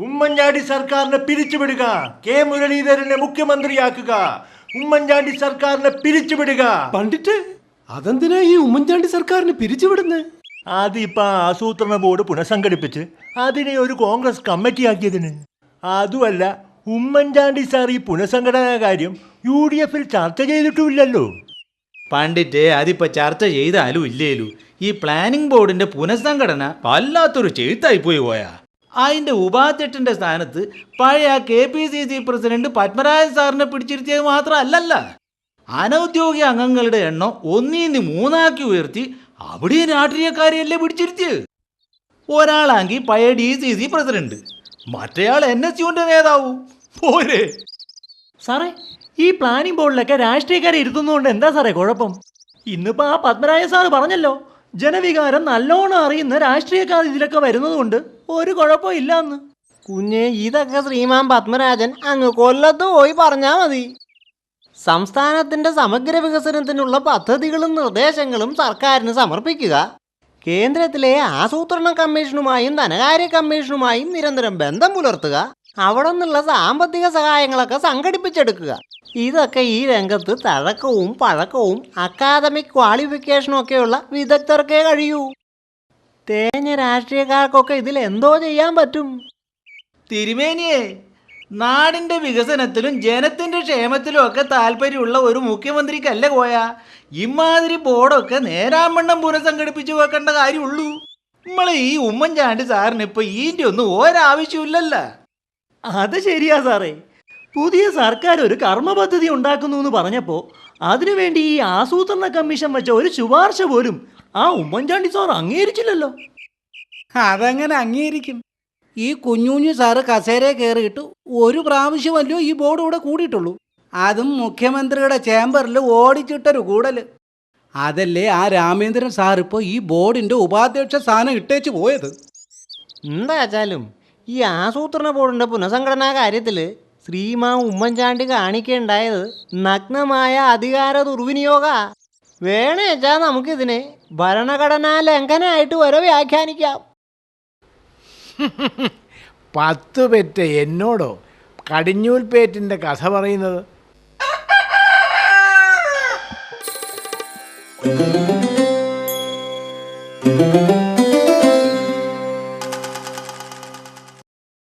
ഉമ്മൻചാണ്ടി സർക്കാരിനെ പിരിച്ചുവിടുക. കെ മുരളീധരനെ മുഖ്യമന്ത്രിയാക്കുക. ഉമ്മൻചാണ്ടി സർക്കാരിനെ പിരിച്ചുവിടുക. പണ്ടിട്ട് അതെന്തിനാ ഈ ഉമ്മൻചാണ്ടി സർക്കാരിനെ പിരിച്ചുവിടുന്നത് അതിപ്പോ ആസൂത്രണ ബോർഡ് പുനഃസംഘടിപ്പിച്ച് അതിനെ ഒരു കോൺഗ്രസ് കമ്മിറ്റി കമ്മിറ്റിയാക്കിയതിന്. അതുമല്ല ഉമ്മൻചാണ്ടി സാർ ഈ പുനഃസംഘടനാ കാര്യം യു ഡി എഫിൽ ചർച്ച ചെയ്തിട്ടുമില്ലല്ലോ. പണ്ടിറ്റ് അതിപ്പോ ചർച്ച ചെയ്താലും ഇല്ലേലു. ഈ പ്ലാനിംഗ് ബോർഡിന്റെ പുനഃസംഘടന വല്ലാത്തൊരു ചെയ്ത്തായി പോയി അതിന്റെ ഉപാധ്യക്ഷന്റെ സ്ഥാനത്ത് പഴയ K P C C president Padmarajan സാറിനെ പിടിച്ചിരുത്തിയത് മാത്രമല്ലല്ല. അനൗദ്യോഗിക അംഗങ്ങളുടെ എണ്ണം ഒന്നീന്ന് മൂന്നാക്കി ഉയർത്തി അവിടെയും രാഷ്ട്രീയക്കാരെയല്ലേ പിടിച്ചിരുത്തിയത്? ഒരാളാങ്കി പഴയ ഡി സി സി പ്രസിഡന്റ്. മറ്റേയാൾ എൻ എസ് യുവിന്റെ നേതാവും. പോരെ. സാറേ ഈ പ്ലാനിംഗ് ബോർഡിലൊക്കെ രാഷ്ട്രീയക്കാരെ ഇരുത്തുന്നതുകൊണ്ട് എന്താ സാറേ കുഴപ്പം? ഇന്നിപ്പോൾ ആ പത്മരാജ സാറ് പറഞ്ഞല്ലോ ജനവികാരം നല്ലോണം അറിയുന്ന രാഷ്ട്രീയക്കാർ ഇതിലൊക്കെ വരുന്നതുകൊണ്ട് ഒരു കുഴപ്പവും ഇല്ലാന്ന്. കുഞ്ഞെ ഇതൊക്കെ ശ്രീമാൻ പത്മരാജൻ അങ്ങ് കൊല്ലത്ത് പോയി പറഞ്ഞാൽ മതി. സംസ്ഥാനത്തിന്റെ സമഗ്ര വികസനത്തിനുള്ള പദ്ധതികളും നിർദ്ദേശങ്ങളും സർക്കാരിന് സമർപ്പിക്കുക. കേന്ദ്രത്തിലെ ആസൂത്രണ കമ്മീഷനുമായും ധനകാര്യ കമ്മീഷനുമായും നിരന്തരം ബന്ധം പുലർത്തുക. അവിടെ നിന്നുള്ള സാമ്പത്തിക സഹായങ്ങളൊക്കെ സംഘടിപ്പിച്ചെടുക്കുക. ഇതൊക്കെ ഈ രംഗത്ത് തഴക്കവും പഴക്കവും അക്കാദമിക് ക്വാളിഫിക്കേഷനും ഒക്കെയുള്ള വിദഗ്ധർക്കേ കഴിയൂ. തേഞ്ഞ രാഷ്ട്രീയക്കാർക്കൊക്കെ ഇതിൽ എന്തോ ചെയ്യാൻ പറ്റും. തിരുമേനിയെ നാടിന്റെ വികസനത്തിലും ജനത്തിന്റെ ക്ഷേമത്തിലും ഒക്കെ താല്പര്യമുള്ള ഒരു മുഖ്യമന്ത്രിക്കല്ല പോയ? ഇമാതിരി ബോർഡൊക്കെ നേരാമണ്ണം പുനഃസംഘടിപ്പിച്ചു വെക്കേണ്ട കാര്യമുള്ളൂ. നമ്മളെ ഈ ഉമ്മൻചാണ്ടി സാറിന് ഇപ്പൊ ഈന്റെ ഒന്നും ഒരാവശ്യമില്ലല്ല അത് ശരിയാ സാറേ. പുതിയ സർക്കാർ ഒരു കർമ്മ പദ്ധതി ഉണ്ടാക്കുന്നു എന്ന് പറഞ്ഞപ്പോൾ അതിനുവേണ്ടി ഈ ആസൂത്രണ കമ്മീഷൻ വെച്ച ഒരു ശുപാർശ പോലും ആ ഉമ്മൻചാണ്ടി സാർ അംഗീകരിച്ചില്ലല്ലോ. അതങ്ങനെ അംഗീകരിക്കും? ഈ കുഞ്ഞുഞ്ഞു സാറ് കസേര കയറിയിട്ട് ഒരു പ്രാവശ്യമല്ലോ ഈ ബോർഡ് ഇവിടെ കൂടിയിട്ടുള്ളൂ. അതും മുഖ്യമന്ത്രിയുടെ ചേംബറിൽ ഓടിച്ചിട്ടൊരു കൂടൽ. അതല്ലേ ആ രാമേന്ദ്രൻ സാർ ഇപ്പോൾ ഈ ബോർഡിന്റെ ഉപാധ്യക്ഷ സ്ഥാനം ഇട്ടേച്ച് പോയത്? എന്താ വെച്ചാലും ഈ ആസൂത്രണ ബോർഡിന്റെ പുനഃസംഘടനാ കാര്യത്തിൽ ശ്രീമാ ഉമ്മൻചാണ്ടി കാണിക്കേണ്ടായത് നഗ്നമായ അധികാര ദുർവിനിയോഗ. വേണേച്ചാ നമുക്കിതിനെ ഭരണഘടനാ ലംഘനമായിട്ട് വരെ വ്യാഖ്യാനിക്കാം. പത്ത് പെറ്റ എന്നോടോ കടിഞ്ഞൂൽ പേറ്റിന്റെ കഥ പറയുന്നത്?